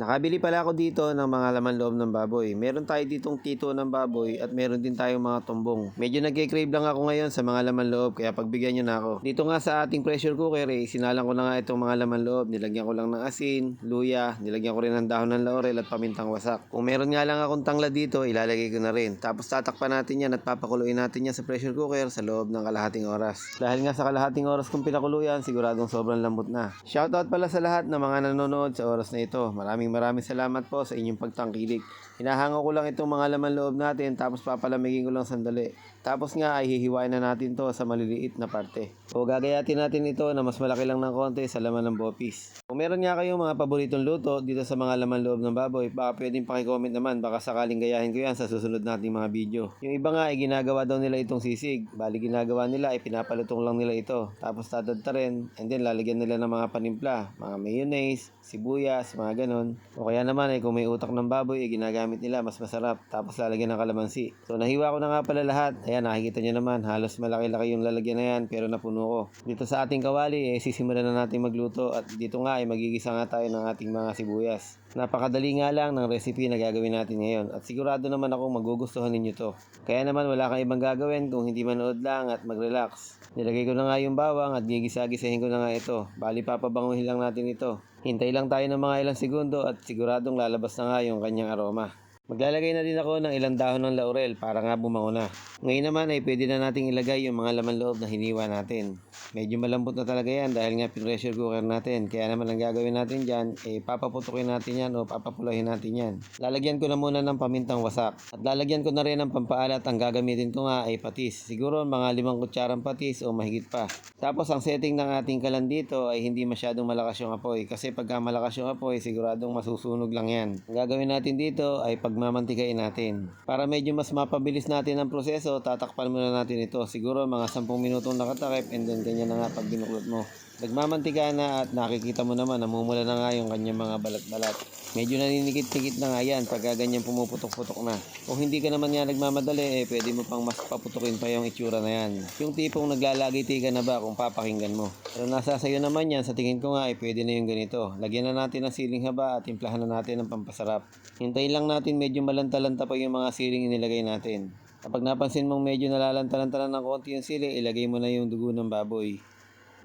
Nakabili pala ako dito ng mga laman loob ng baboy. Meron tayo ditong tito ng baboy at meron din tayong mga tumbong. Medyo nagke-crave lang ako ngayon sa mga laman loob kaya pagbigyan nyo na ako. Dito nga sa ating pressure cooker eh, sinalang ko na nga itong mga laman loob. Nilagyan ko lang ng asin, luya, nilagyan ko rin ng dahon ng laurel at pamintang wasak. Kung meron nga lang akong tangla dito, ilalagay ko na rin. Tapos tatakpan natin yan at papakuluin natin yan sa pressure cooker sa loob ng kalahating oras. Dahil nga sa kalahating oras kung pinakuluyan, siguradong sobrang lambot na. Shoutout pala sa lahat ng mga nanonood sa oras na ito. Maraming maraming salamat po sa inyong pagtangkilik. Hinahango ko lang itong mga laman loob natin tapos papalamigin ko lang sandali. Tapos nga ay hihiwain na natin to sa maliliit na parte. O gagayatin natin ito na mas malaki lang ng konti sa laman ng bopis. Kung meron nga kayong mga paboritong luto dito sa mga laman loob ng baboy, baka pwedeng pakicomment naman. Baka sakaling gayahin ko yan sa susunod nating mga video. Yung iba nga ay ginagawa daw nila itong sisig. Bali ginagawa nila ay pinapalutong lang nila ito. Tapos tatadta rin and then lalagyan nila ng mga panimpla. Mga mayonnaise, sibuyas, mga ganon. O kaya naman ay kung may utak ng baboy ay ginagamit nila mas masarap. Tapos lalagyan ng kalamansi. So nahiwa ko na nga pala lahat. Ayan nakikita nyo naman halos malaki-laki yung lalagyan na yan pero napuno ko. Dito sa ating kawali eh sisimulan na natin magluto at dito nga ay magigisa nga tayo ng ating mga sibuyas. Napakadali nga lang ng recipe na gagawin natin ngayon at sigurado naman ako magugustuhan ninyo to. Kaya naman wala kang ibang gagawin kung hindi manood lang at mag-relax. Nilagay ko na nga yung bawang at gigisa-gisahin ko na nga ito. Bali papabanguhin lang natin ito. Hintay lang tayo ng mga ilang segundo at siguradong lalabas na nga yung kanyang aroma. Maglalagay na din ako ng ilang dahon ng laurel para nga bumango na. Ngayon naman ay pwede na nating ilagay yung mga laman loob na hiniwa natin. Medyo malambot na talaga yan dahil nga pressure cooker natin. Kaya naman ang gagawin natin dyan, eh papaputukin natin yan o papapulahin natin yan. Lalagyan ko na muna ng pamintang wasak. At lalagyan ko na rin ng pampaalat. Ang gagamitin ko nga ay patis. Siguro mga limang kutsarang patis o mahigit pa. Tapos ang setting ng ating kalan dito ay hindi masyadong malakas yung apoy. Kasi pagka malakas yung apoy, siguradong masusunog lang yan. Ang gagawin natin dito ay pagmamantikain natin. Para medyo mas mapabilis natin ang proseso, tatakpan muna natin ito. Siguro mga 10 minutong nakatakip and then ganyan na nga pag binuklot mo. Nagmamantika na at nakikita mo naman, namumula na nga yung kanyang mga balat-balat. Medyo naninikit-nikit na nga yan pagka ganyan pumuputok-putok na. Kung hindi ka naman nga nagmamadali, eh, pwede mo pang mas paputukin pa yung itsura na yan. Yung tipong naglalagiti ka na ba kung papakinggan mo. Pero nasa sayo naman yan, sa tingin ko nga, eh, pwede na yung ganito. Lagyan na natin ng siling haba at timplahan na natin ng pampasarap. Hintayin lang natin medyo malanta-lanta pa yung mga siling inilagay natin. Kapag napansin mong medyo nalalanta-lanta na ng konti yung sili, ilagay mo na yung dugo ng baboy.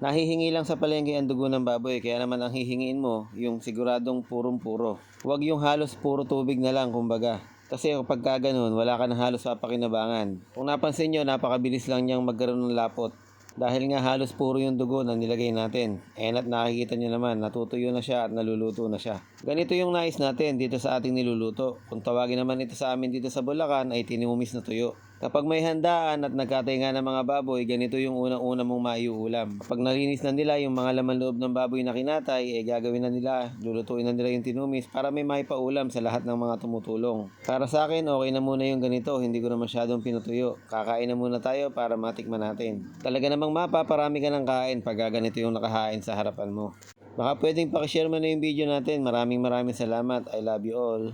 Nahihingi lang sa palengke ang dugo ng baboy, kaya naman ang hihingiin mo, yung siguradong purong-puro. Huwag yung halos puro tubig na lang, kumbaga. Kasi kapag ka wala ka na halos papakinabangan. Kung napansin nyo, napakabilis lang niyang magkaroon ng lapot. Dahil nga halos puro yung dugo na nilagay natin. And at nakikita nyo naman, natutuyo na siya at naluluto na siya. Ganito yung nais natin dito sa ating niluluto. Kung tawagin naman ito sa amin dito sa Bulacan ay tinumis na tuyo. Kapag may handaan at nagkatainga ng mga baboy, ganito yung unang-una mong maiuulam. Kapag nalinis na nila yung mga laman loob ng baboy na kinatay, eh gagawin na nila, lulutuin na nila yung tinumis para may maipaulam sa lahat ng mga tumutulong. Para sa akin, okay na muna yung ganito, hindi ko na masyadong pinutuyo. Kakain na muna tayo para matikman natin. Talaga namang mapaparami ka ng kain pag ganito yung nakahain sa harapan mo. Baka pwedeng pakishare mo na yung video natin. Maraming maraming salamat. I love you all.